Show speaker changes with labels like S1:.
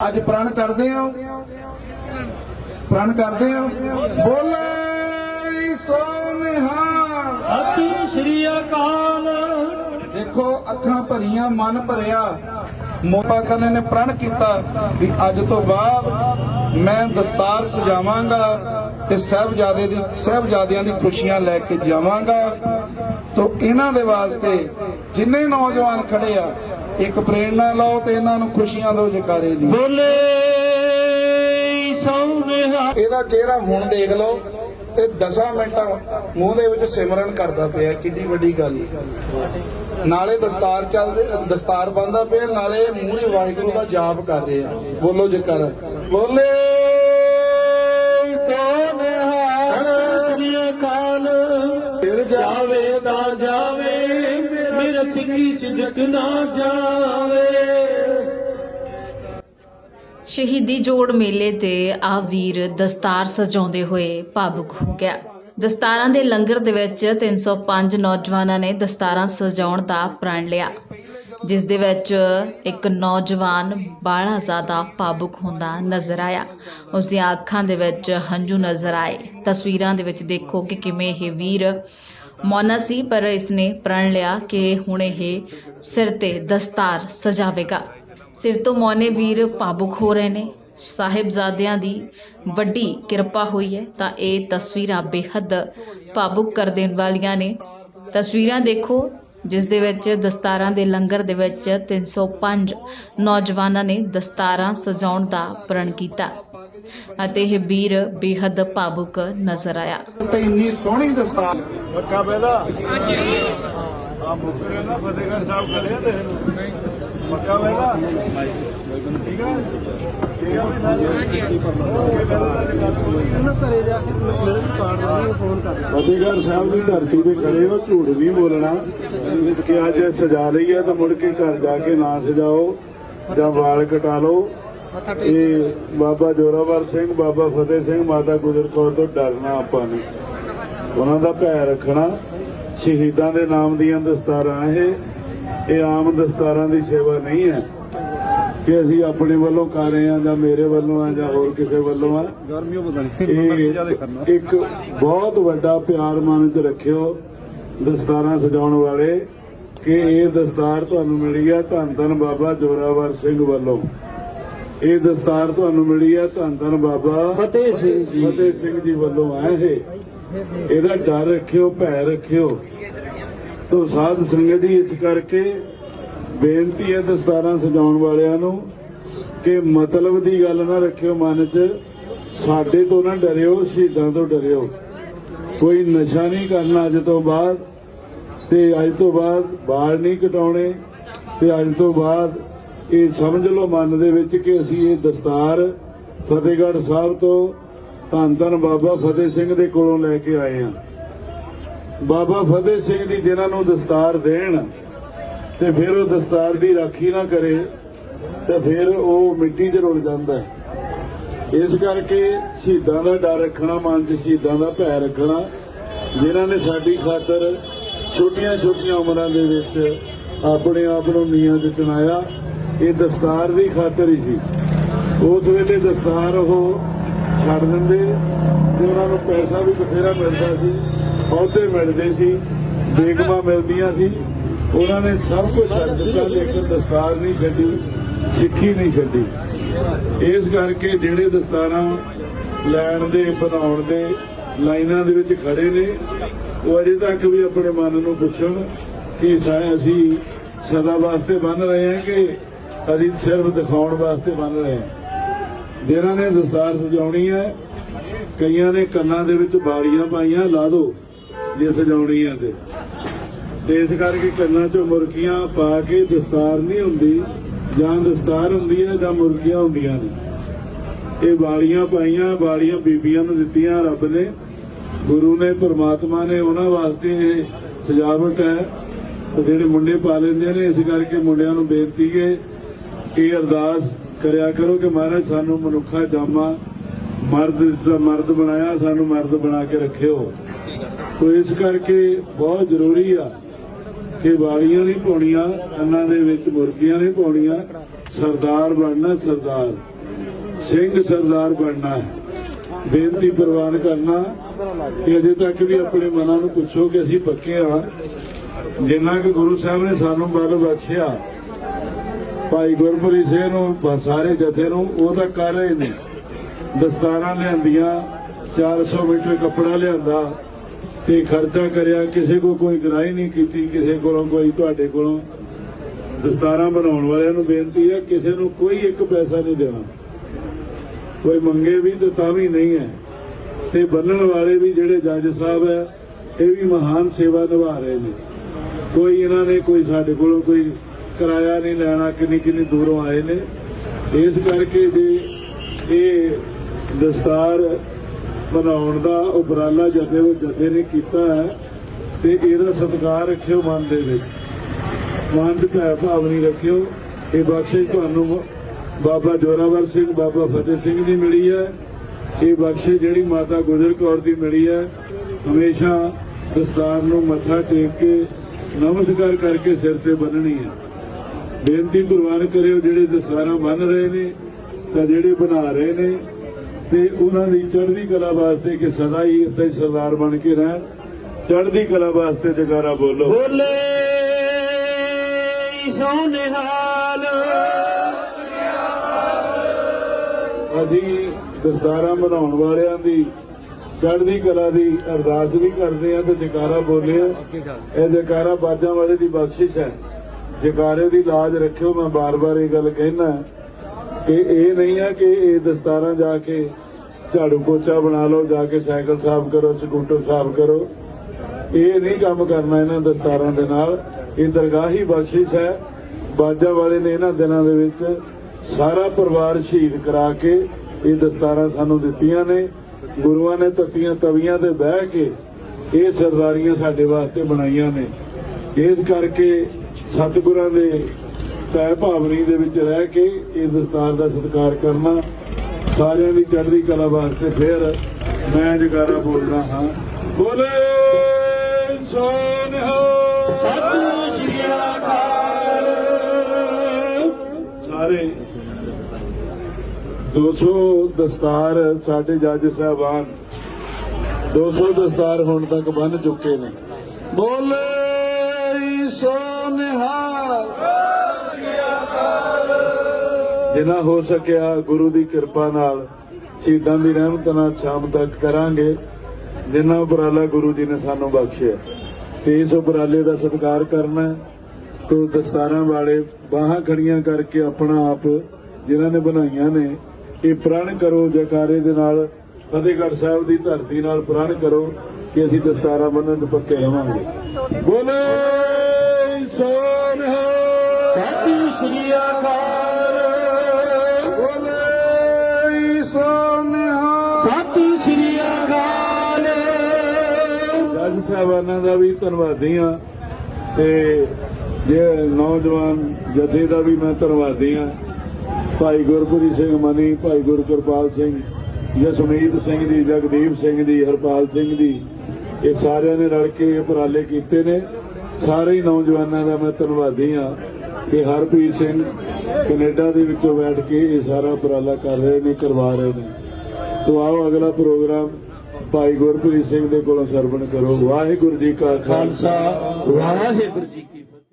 S1: ਅੱਜ ਪ੍ਰਣ ਕਰਦੇ ਹੋ? ਪ੍ਰਣ ਕਰਦੇ ਹੋ? ਬੋਲੇ ਸੋ ਨਿਹਾਲ
S2: ਸਤਿ ਸ਼੍ਰੀ ਅਕਾਲ।
S1: ਦੇਖੋ ਅੱਖਾਂ ਭਰੀਆਂ ਮਨ ਭਰਿਆ। ਮੋਪਾ ਖਾਨੇ ਨੇ ਪ੍ਰਣ ਕੀਤਾ ਵੀ ਅੱਜ ਤੋਂ ਬਾਅਦ ਮੈਂ ਦਸਤਾਰ ਸਜਾਵਾਂਗਾ ਤੇ ਸਹਿਬਜ਼ਾਦੇ ਦੀ ਸਹਿਬਜ਼ਾਦਿਆਂ ਦੀ ਖੁਸ਼ੀਆਂ ਲੈ ਕੇ ਜਾਵਾਂਗਾ। ਤੋਂ ਇਹਨਾਂ ਦੇ ਵਾਸਤੇ ਜਿੰਨੇ ਨੌਜਵਾਨ ਖੜੇ ਆ ਇੱਕ ਪ੍ਰੇਰਣਾ ਲਓ ਤੇ ਇਹਨਾਂ ਨੂੰ ਖੁਸ਼ੀਆਂ ਦਿਓ ਜਕਾਰੇ ਦੀ।
S2: ਬੋਲੇ ਸੋਨਿਹਾ
S1: ਇਹਦਾ ਚਿਹਰਾ ਹੁਣ ਦੇਖ ਲਓ ਤੇ 10 ਮਿੰਟਾਂ ਮੂੰਹ ਦੇ ਵਿੱਚ ਸਿਮਰਨ ਕਰਦਾ ਪਿਆ ਕਿੰਨੀ ਵੱਡੀ ਗੱਲ। ਨਾਲੇ ਦਸਤਾਰ ਚੱਲਦੇ ਦਸਤਾਰ ਬੰਦਾ ਪਿਆ ਨਾਲੇ ਮੂੰਹ 'ਚ ਵਾਹਿਗੁਰੂ ਦਾ ਜਾਪ ਕਰ ਰਿਹਾ। ਬੋਲੋ ਜਕਰ। ਬੋਲੇ
S2: ਮੇਰਾ ਸਿੱਖੀ ਨਾ ਜਾਵੇ।
S3: ਸ਼ਹੀਦੀ ਜੋੜ ਮੇਲੇ ਤੇ ਆ ਵੀਰ ਦਸਤਾਰ ਸਜਾਉਂਦੇ ਹੋਏ ਭਾਵੁਕ ਹੋ ਗਿਆ। ਦਸਤਾਰਾਂ ਦੇ ਲੰਗਰ ਦੇ ਵਿੱਚ 305 ਨੌਜਵਾਨਾਂ ਨੇ ਦਸਤਾਰਾਂ ਸਜਾਉਣ ਦਾ ਪ੍ਰਣ ਲਿਆ, ਜਿਸ ਦੇ ਵਿੱਚ ਇੱਕ ਨੌਜਵਾਨ ਬਾਲਾ ਜ਼ਿਆਦਾ ਭਾਵੁਕ ਹੁੰਦਾ ਨਜ਼ਰ ਆਇਆ। ਉਸ ਦੀਆਂ ਅੱਖਾਂ ਦੇ ਵਿੱਚ ਹੰਝੂ ਨਜ਼ਰ ਆਏ। ਤਸਵੀਰਾਂ ਦੇ ਵਿੱਚ ਦੇਖੋ ਕਿ ਕਿਵੇਂ ਇਹ ਵੀਰ ਮੌਨਾ ਸੀ, ਪਰ ਇਸਨੇ ਪ੍ਰਣ ਲਿਆ ਕਿ ਹੁਣ ਇਹ ਸਿਰ ਤੇ ਦਸਤਾਰ ਸਜਾਵੇਗਾ। ਸਿਰ ਤੋਂ ਮੌਨੇ ਵੀਰ ਭਾਵੁਕ ਹੋ ਰਹੇ ਨੇ। ਸਾਹਿਬਜ਼ਾਦਿਆਂ ਦੀ ਵੱਡੀ ਕਿਰਪਾ ਹੋਈ ਹੈ, ਤਾਂ ਇਹ ਤਸਵੀਰਾਂ ਬੇਹੱਦ ਭਾਵੁਕ ਕਰ ਦੇਣ ਵਾਲੀਆਂ ਨੇ। ਤਸਵੀਰਾਂ ਦੇਖੋ, ਜਿਸ ਦੇ ਵਿੱਚ ਦਸਤਾਰਾਂ ਦੇ ਲੰਗਰ ਦੇ ਵਿੱਚ 305 ਨੌਜਵਾਨਾਂ ਨੇ ਦਸਤਾਰਾਂ ਸਜਾਉਣ ਦਾ ਪ੍ਰਣ ਕੀਤਾ। ਅਤੇ ਇਹ ਵੀਰ ਬੇਹੱਦ ਭਾਵੁਕ ਨਜ਼ਰ ਆਇਆ।
S1: ਤੇ ਇੰਨੀ ਸੋਹਣੀ ਦਸਤਾਰ।
S2: ਮੱਕਾ ਪਹਿਲਾ ਹਾਂਜੀ। ਆ ਮੁਸਰੇ ਨਾ ਫਤਿਹਗੜ੍ਹ ਸਾਹਿਬ ਖੜੇ ਆ ਤੇ ਮੱਕਾ ਪਹਿਲਾ ਠੀਕ ਹੈ ਠੀਕ ਹੈ ਵੀ ਸਾਰੇ ਘਰੇ ਜਾ ਕੇ ਮੇਰੇ ਵੀ ਪਾੜ ਰਹੇ ਫੋਨ ਕਰ
S4: ਫਤਿਹਗੜ੍ਹ ਸਾਹਿਬ ਦੀ ਧਰਤੀ ਤੇ ਖੜੇ ਹੋ ਝੂਠ ਨਹੀਂ ਬੋਲਣਾ। ਕਿ ਅੱਜ ਸਜਾ ਲਈ ਹੈ ਤਾਂ ਮੁੜ ਕੇ ਘਰ ਜਾ ਕੇ ਨਾ ਸਜਾਓ ਜਾਂ ਵਾਲ ਕਟਾ ਲਓ। ਇਹ ਬਾਬਾ ਜੋਰਾਵਰ ਸਿੰਘ ਬਾਬਾ ਫਤਿਹ ਸਿੰਘ ਮਾਤਾ ਗੁਜਰ ਕੌਰ ਤੋਂ ਡਰਨਾ ਆਪਾਂ ਨੇ। ਉਹਨਾਂ ਦਾ ਭੈ ਰੱਖਣਾ ਸ਼ਹੀਦਾਂ ਦੇ ਨਾਮ ਦੀਆਂ ਦਸਤਾਰਾਂ ਇਹ ਇਹ ਆਮ ਦਸਤਾਰਾਂ ਦੀ ਸੇਵਾ ਨਹੀਂ ਹੈ ਕਿ ਅਸੀਂ ਆਪਣੇ ਵੱਲੋਂ ਕਰ ਰਹੇ ਹਾਂ ਜਾਂ ਮੇਰੇ ਵੱਲੋਂ ਆ ਜਾਂ ਹੋਰ ਕਿਸੇ ਵੱਲੋਂ ਆ
S2: ਪਤਾ
S4: ਇਹ ਇੱਕ ਬਹੁਤ ਵੱਡਾ ਪਿਆਰ ਮਨ ਚ ਰੱਖਿਓ ਦਸਤਾਰਾਂ ਸਜਾਉਣ ਵਾਲੇ ਕਿ ਇਹ ਦਸਤਾਰ ਤੁਹਾਨੂੰ ਮਿਲੀ ਹੈ। ਧੰਨ ਧੰਨ ਬਾਬਾ ਜੋਰਾਵਰ ਸਿੰਘ ਵੱਲੋਂ। ਇਹ ਦਸਤਾਰ ਤੁਹਾਨੂੰ ਮਿਲੀ ਹੈ ਧੰਨ ਧੰਨ ਬਾਬਾ।
S2: ਫਤਿਹ ਸਿੰਘ ਜੀ।
S4: ਫਤਿਹ ਸਿੰਘ ਜੀ ਵੱਲੋਂ ਆ ਇਹ ਇਹਦਾ ਡਰ ਰੱਖਿਓ ਭੈ ਰੱਖਿਓ। ਤੋ ਸਾਧ ਸੰਗਤ ਜੀ ਇਸ ਕਰਕੇ ਬੇਨਤੀ ਹੈ ਦਸਤਾਰਾਂ ਸਜਾਉਣ ਵਾਲਿਆਂ ਨੂੰ ਕਿ ਮਤਲਬ ਦੀ ਗੱਲ ਨਾ ਰੱਖਿਓ ਮਨ 'ਚ। ਸਾਡੇ ਤੋਂ ਨਾ ਡਰਿਓ ਸ਼ਹੀਦਾਂ ਤੋਂ ਡਰਿਓ। ਕੋਈ ਨਸ਼ਾ ਨਹੀਂ ਕਰਨਾ ਅੱਜ ਤੋਂ ਬਾਅਦ। ਤੇ ਅੱਜ ਤੋਂ ਬਾਅਦ ਬਾਲ ਨਹੀਂ ਕਟਾਉਣੇ। ਤੇ ਅੱਜ ਤੋਂ ਬਾਅਦ ਇਹ ਸਮਝ ਲਓ ਮਨ ਦੇ ਵਿੱਚ ਕਿ ਅਸੀਂ ਇਹ ਦਸਤਾਰ ਫਤਿਹਗੜ੍ਹ ਸਾਹਿਬ ਤੋਂ ਧੰਨ ਧੰਨ ਬਾਬਾ ਫਤਿਹ ਸਿੰਘ ਦੇ ਕੋਲੋਂ ਲੈ ਕੇ ਆਏ ਹਾਂ। ਬਾਬਾ ਫਤਿਹ ਸਿੰਘ ਜੀ ਜਿਨ੍ਹਾਂ ਨੂੰ ਦਸਤਾਰ ਦੇਣ ਤੇ ਫਿਰ ਉਹ ਦਸਤਾਰ ਦੀ ਰਾਖੀ ਨਾ ਕਰੇ ਤੇ ਫਿਰ ਉਹ ਮਿੱਟੀ 'ਚ ਰੁਲ ਜਾਂਦਾ ਇਸ ਕਰਕੇ ਸ਼ਹੀਦਾਂ ਦਾ ਡਰ ਰੱਖਣਾ, ਮਨ 'ਚ ਸ਼ਹੀਦਾਂ ਦਾ ਭੈ ਰੱਖਣਾ, ਜਿਨ੍ਹਾਂ ਨੇ ਸਾਡੀ ਖਾਤਰ ਛੋਟੀਆਂ ਛੋਟੀਆਂ ਉਮਰਾਂ ਦੇ ਵਿੱਚ ਆਪਣੇ ਆਪ ਨੂੰ ਨੀਹਾਂ 'ਚ ਚੁਣਾਇਆ ਇਹ ਦਸਤਾਰ ਦੀ ਖਾਤਰ ਹੀ ਸੀ। ਉਸ ਵੇਲੇ ਦਸਤਾਰ ਉਹ ਛੱਡ ਦਿੰਦੇ ਤੇ ਉਹਨਾਂ ਨੂੰ ਪੈਸਾ ਵੀ ਬਥੇਰਾ ਮਿਲਦਾ ਸੀ, ਅਹੁਦੇ ਮਿਲਦੇ ਸੀ, ਬੇਗਮਾਂ ਮਿਲਦੀਆਂ ਸੀ। ਉਹਨਾਂ ਨੇ ਸਭ ਕੁਝ ਛੱਡ ਦਿੱਤਾ, ਲੇਕਿਨ ਦਸਤਾਰ ਨਹੀਂ ਛੱਡੀ, ਸਿੱਖੀ ਨਹੀਂ ਛੱਡੀ। ਇਸ ਕਰਕੇ ਜਿਹੜੇ ਦਸਤਾਰਾਂ ਲੈਣ ਦੇ, ਬਣਾਉਣ ਦੇ ਲਾਈਨਾਂ ਦੇ ਵਿੱਚ ਖੜੇ ਨੇ, ਉਹ ਅਜੇ ਤੱਕ ਵੀ ਆਪਣੇ ਮਨ ਨੂੰ ਪੁੱਛਣ ਕਿ ਸਾ, ਅਸੀਂ ਸਦਾ ਵਾਸਤੇ ਬੰਨ ਰਹੇ ਹਾਂ ਕਿ ਅਸੀਂ ਸਿਰਫ ਦਿਖਾਉਣ ਵਾਸਤੇ ਬੰਨ ਰਹੇ ਹਾਂ। ਜਿਨ੍ਹਾਂ ਨੇ ਦਸਤਾਰ ਸਜਾਉਣੀ ਹੈ, ਕਈਆਂ ਨੇ ਕੰਨਾਂ ਦੇ ਵਿੱਚ ਬਾਰੀਆਂ ਪਾਈਆਂ, ਲਾ ਦਿਓ ਜੇ ਸਜਾਉਣੀ ਹੈ ਤੇ। ਤੇ ਇਸ ਕਰਕੇ ਕੰਨਾਂ 'ਚੋਂ ਮੁਰਕੀਆਂ ਪਾ ਕੇ ਦਸਤਾਰ ਨਹੀਂ ਹੁੰਦੀ, ਜਾਂ ਦਸਤਾਰ ਹੁੰਦੀ ਹੈ ਜਾਂ ਮੁਰਗੀਆਂ ਹੁੰਦੀਆਂ ਨੇ। ਇਹ ਵਾਲੀਆਂ ਪਾਈਆਂ ਵਾਲੀਆਂ ਬੀਬੀਆਂ ਨੂੰ ਦਿੱਤੀਆਂ, ਰੱਬ ਨੇ। ਗੁਰੂ ਨੇ, ਪ੍ਰਮਾਤਮਾ ਨੇ, ਉਹਨਾਂ ਵਾਸਤੇ ਇਹ ਸਜਾਵਟ ਹੈ। ਤੇ ਜਿਹੜੇ ਮੁੰਡੇ ਪਾ ਲੈਂਦੇ ਨੇ, ਇਸ ਕਰਕੇ ਮੁੰਡਿਆਂ ਨੂੰ ਬੇਨਤੀ ਹੈ ਇਹ ਅਰਦਾਸ ਕਰਿਆ ਕਰੋ ਕਿ ਮਹਾਰਾਜ ਸਾਨੂੰ ਮਨੁੱਖਾ ਜਾਮਾ ਮਰਦ ਦਾ ਮਰਦ ਬਣਾਇਆ, ਸਾਨੂੰ ਮਰਦ ਬਣਾ ਕੇ ਰੱਖਿਓ। ਤੋ ਇਸ ਕਰਕੇ ਬਹੁਤ ਜ਼ਰੂਰੀ ਆ ਕਿ ਵਾਲੀਆਂ ਨਹੀਂ ਪਾਉਣੀਆਂ ਕੰਨਾਂ ਦੇ ਵਿੱਚ ਮੁਰਗੀਆਂ ਨਹੀਂ ਪਾਉਣੀਆਂ, ਸਰਦਾਰ ਬਣਨਾ ਸਰਦਾਰ। ਸਿੰਘ ਸਰਦਾਰ ਬਣਨਾ ਹੈ। ਬੇਨਤੀ ਪ੍ਰਵਾਨ ਕਰਨਾ ਕਿ ਅਜੇ ਤੱਕ ਵੀ ਆਪਣੇ ਮਨਾਂ ਨੂੰ ਪੁੱਛੋ ਕਿ ਅਸੀਂ ਪੱਕੇ ਆ। ਜਿੰਨਾ ਕਿ ਗੁਰੂ ਸਾਹਿਬ ਨੇ ਸਾਨੂੰ ਬਲ ਬਖਸ਼ਿਆ ਭਾਈ ਗੁਰਪ੍ਰੀਤ ਸਿੰਘ ਨੂੰ ਸਾਰੇ ਜਥੇ ਨੂੰ, ਉਹ ਤਾਂ ਕਰ ਰਹੇ ਨੇ। ਦਸਤਾਰਾਂ ਲਿਆਂਦੀਆਂ 400 ਮੀਟਰ ਕੱਪੜਾ ਲਿਆਂਦਾ ਤੇ ਖਰਚਾ ਕਰਿਆ, ਕਿਸੇ ਕੋ ਕੋਈ ਗਰਾਈ ਨਹੀਂ ਕੀਤੀ, ਕਿਸੇ ਕੋਲੋਂ ਕੋਈ ਤੁਹਾਡੇ ਕੋਲੋਂ। ਦਸਤਾਰਾਂ ਬਣਾਉਣ ਵਾਲਿਆਂ ਨੂੰ ਬੇਨਤੀ ਹੈ, ਕਿਸੇ ਨੂੰ ਕੋਈ ਇੱਕ ਪੈਸਾ ਨਹੀਂ ਦੇਣਾ। ਕੋਈ ਮੰਗੇ ਵੀ ਤੇ ਤਾਂ ਵੀ ਨਹੀਂ ਹੈ। ਤੇ ਬੰਨਣ ਵਾਲੇ ਵੀ ਜਿਹੜੇ ਜੱਜ ਸਾਹਿਬ ਹੈ, ਇਹ ਵੀ ਮਹਾਨ ਸੇਵਾ ਨਿਭਾ ਰਹੇ ਨੇ। ਕੋਈ ਇਹਨਾਂ ਨੇ, ਕੋਈ ਸਾਡੇ ਕੋਲੋਂ ਕੋਈ ਕਿਰਾਇਆ ਨਹੀਂ, ਲੈਣਾ ਕਿੰਨੀ ਕਿੰਨੀ ਦੂਰੋਂ ਆਏ ਨੇ। ਇਸ ਕਰਕੇ ਜੇ ਇਹ ਦਸਤਾਰ ਬਣਾਉਣ ਦਾ ਉਪਰਾਲਾ ਜਥੇ ਉਹ ਜਥੇ ਨੇ ਕੀਤਾ ਹੈ, ਤੇ ਇਹਦਾ ਸਤਿਕਾਰ ਰੱਖਿਓ ਮਨ ਦੇ ਵਿੱਚ। ਮਨ ਦੀ ਭੈ ਨਹੀਂ ਰੱਖਿਓ। ਇਹ ਬਖਸ਼ਿਸ਼ ਤੁਹਾਨੂੰ ਬਾਬਾ ਜੋਰਾਵਰ ਸਿੰਘ, ਬਾਬਾ ਫਤਿਹ ਸਿੰਘ ਦੀ ਮਿਲੀ ਹੈ। ਇਹ ਬਖਸ਼ਿਸ਼ ਜਿਹੜੀ ਮਾਤਾ ਗੁਜਰ ਕੌਰ ਦੀ ਮਿਲੀ ਹੈ। ਹਮੇਸ਼ਾ ਦਸਤਾਰ ਨੂੰ ਮੱਥਾ ਟੇਕ ਕੇ ਨਮਸਕਾਰ ਕਰਕੇ ਸਿਰ ਤੇ ਬੰਨਣੀ ਹੈ। ਬੇਨਤੀ ਪ੍ਰਵਾਨ ਕਰਿਓ ਜਿਹੜੇ ਦਸਤਾਰਾਂ ਬੰਨ ਰਹੇ ਨੇ ਤਾਂ ਜਿਹੜੇ ਬਣਾ ਰਹੇ ਨੇ ਤੇ ਉਹਨਾਂ ਦੀ ਚੜ੍ਹਦੀ ਕਲਾ ਵਾਸਤੇ ਕਿ ਸਦਾ ਹੀ ਇੱਥੇ ਸਰਦਾਰ ਬਣ ਕੇ ਰਹਿਣ। ਚੜ੍ਹਦੀ ਕਲਾ ਵਾਸਤੇ ਜਗਾਰਾ ਬੋਲੋ।
S2: ਬੋਲੇ ਸੋਨਿਹਾਲ
S4: ਅਸੀਂ ਦਸਤਾਰਾਂ ਬਣਾਉਣ ਵਾਲਿਆਂ ਦੀ ਚੜ੍ਹਦੀ ਕਲਾ ਦੀ ਅਰਦਾਸ ਵੀ ਕਰਦੇ ਆ ਤੇ ਜਕਾਰਾ ਬੋਲੇ ਆ ਇਹ ਜਕਾਰਾ ਬਾਜਾਂ ਵਾਲੇ ਦੀ ਬਖਸ਼ਿਸ਼ ਹੈ। ਜਕਾਰੇ ਦੀ ਲਾਜ ਰੱਖਿਓ, ਮੈਂ ਬਾਰ-ਬਾਰ ਇਹ ਗੱਲ ਕਹਿਣਾ ਕਿ ਇਹ ਨਹੀਂ ਹੈ ਕਿ ਇਹ ਦਸਤਾਰਾਂ ਜਾ ਕੇ ਝਾੜੂ ਪੋਚਾ ਬਣਾ ਲਓ, ਜਾ ਕੇ ਸਾਈਕਲ ਸਾਫ਼ ਕਰੋ, ਸਕੂਟਰ ਸਾਫ਼ ਕਰੋ। ਇਹ ਨਹੀਂ ਕੰਮ ਕਰਨਾ ਇਹਨਾਂ ਦਸਤਾਰਾਂ ਦੇ ਨਾਲ। ਇਹ ਦਰਗਾਹੀ ਬਖਸ਼ਿਸ਼ ਹੈ। ਬਾਜਾ ਵਾਲੇ ਨੇ ਇਹਨਾਂ ਦਿਨਾਂ ਦੇ ਵਿੱਚ ਸਾਰਾ ਪਰਿਵਾਰ ਸ਼ਹੀਦ ਕਰਾ ਕੇ ਇਹ ਦਸਤਾਰਾਂ ਸਾਨੂੰ ਦਿੱਤੀਆਂ ਨੇ। ਗੁਰੂਆਂ ਨੇ ਤਤੀਆਂ ਤਵੀਆਂ ਤੇ ਬਹਿ ਕੇ ਇਹ ਸਰਦਾਰੀਆਂ ਸਾਡੇ ਵਾਸਤੇ ਬਣਾਈਆਂ ਨੇ। ਇਸ ਕਰਕੇ ਸਤਿਗੁਰਾਂ ਦੇ ਪੈ ਭਾਵਨੀ ਦੇ ਵਿੱਚ ਰਹਿ ਕੇ ਇਹ ਦਸਤਾਰ ਦਾ ਸਤਿਕਾਰ ਕਰਨਾ ਸਾਰਿਆਂ ਦੀ ਚੜ੍ਹਦੀ ਕਲਾ ਵਾਸਤੇ ਫਿਰ ਮੈਂ ਜਗਾਰਾ ਬੋਲਣਾ ਹਾਂ। ਬੋਲੇ ਸੋਨਿਹਾ
S2: ਸਤਿ ਸ਼੍ਰੀ ਅਕਾਲ
S4: ਸਾਰੇ 200 ਦਸਤਾਰ ਸਾਡੇ ਜੱਜ ਸਾਹਿਬਾਨ 200 ਦਸਤਾਰ ਹੁਣ ਤੱਕ ਬੰਨ ਚੁੱਕੇ ਨੇ।
S1: ਬੋਲੇ ਸੋ ਨਿਹਾਲ
S4: ਜਿੰਨਾ ਹੋ ਸਕਿਆ ਗੁਰੂ ਦੀ ਕਿਰਪਾ ਨਾਲ, ਸ਼ਹੀਦਾਂ ਦੀ ਰਹਿਮਤ ਨਾਲ ਸ਼ਾਮ ਤੱਕ ਕਰਾਂਗੇ, ਜਿੰਨਾ ਉਪਰਾਲਾ ਗੁਰੂ ਜੀ ਨੇ ਸਾਨੂੰ ਬਖਸ਼ਿਆ। ਤੇ ਇਸ ਉਪਰਾਲੇ ਦਾ ਸਤਿਕਾਰ ਕਰਨਾ ਤੋਂ ਦਸਤਾਰਾਂ ਵਾਲੇ ਬਾਹਾਂ ਖੜੀਆਂ ਕਰਕੇ ਆਪਣਾ ਆਪ ਜਿਨ੍ਹਾਂ ਨੇ ਬਣਾਈਆਂ ਨੇ, ਇਹ ਪ੍ਰਣ ਕਰੋ ਜਕਾਰੇ ਦੇ ਨਾਲ, ਫਤਿਹਗੜ੍ਹ ਸਾਹਿਬ ਦੀ ਧਰਤੀ ਨਾਲ ਪ੍ਰਣ ਕਰੋ ਕਿ ਅਸੀਂ ਦਸਤਾਰਾਂ ਬੰਨਣ ਦੇ ਪੱਕੇ ਰਵਾਂਗੇ। ਬੋਲੇ! ਸੋਨਿਹਾ
S2: ਸਤਿ ਸ਼੍ਰੀ ਅਕਾਲ।
S1: ਬੋਲੇ ਨਿਹਾਲ
S2: ਸਤਿ ਸ਼੍ਰੀ ਅਕਾਲ।
S4: ਜੱਜ ਸਾਹਿਬਾਨਾਂ ਦਾ ਵੀ ਧੰਨਵਾਦੀ ਹਾਂ ਤੇ ਜੇ ਨੌਜਵਾਨ ਜਥੇ ਦਾ ਵੀ ਮੈਂ ਧੰਨਵਾਦੀ ਹਾਂ। ਭਾਈ ਗੁਰਪ੍ਰੀਤ ਸਿੰਘ ਮਨੀ ਭਾਈ ਗੁਰਕਿਰਪਾਲ ਸਿੰਘ ਜਸਮੀਤ ਸਿੰਘ ਦੀ ਜਗਦੀਪ ਸਿੰਘ ਦੀ ਹਰਪਾਲ ਸਿੰਘ ਦੀ ਇਹ ਸਾਰਿਆਂ ਨੇ ਰਲ ਕੇ ਇਹ ਉਪਰਾਲੇ ਕੀਤੇ ਨੇ। ਸਾਰੇ ਨੌਜਵਾਨਾਂ ਦਾ ਮੈਂ ਧੰਨਵਾਦੀ ਹਾਂ ਕਿ ਹਰਪ੍ਰੀਤ ਸਿੰਘ ਕੈਨੇਡਾ ਦੇ ਵਿੱਚੋਂ ਬੈਠ ਕੇ ਇਹ ਸਾਰਾ ਉਪਰਾਲਾ ਕਰ ਰਹੇ ਨੇ, ਕਰਵਾ ਰਹੇ ਨੇ। ਤੋ ਆਓ ਅਗਲਾ ਪ੍ਰੋਗਰਾਮ ਭਾਈ ਗੁਰਪ੍ਰੀਤ ਸਿੰਘ ਦੇ ਕੋਲੋਂ ਸਰਵਣ ਕਰੋ। ਵਾਹਿਗੁਰੂ ਜੀ ਕਾ ਖਾਲਸਾ।
S2: ਵਾਹਿਗੁਰੂ ਜੀ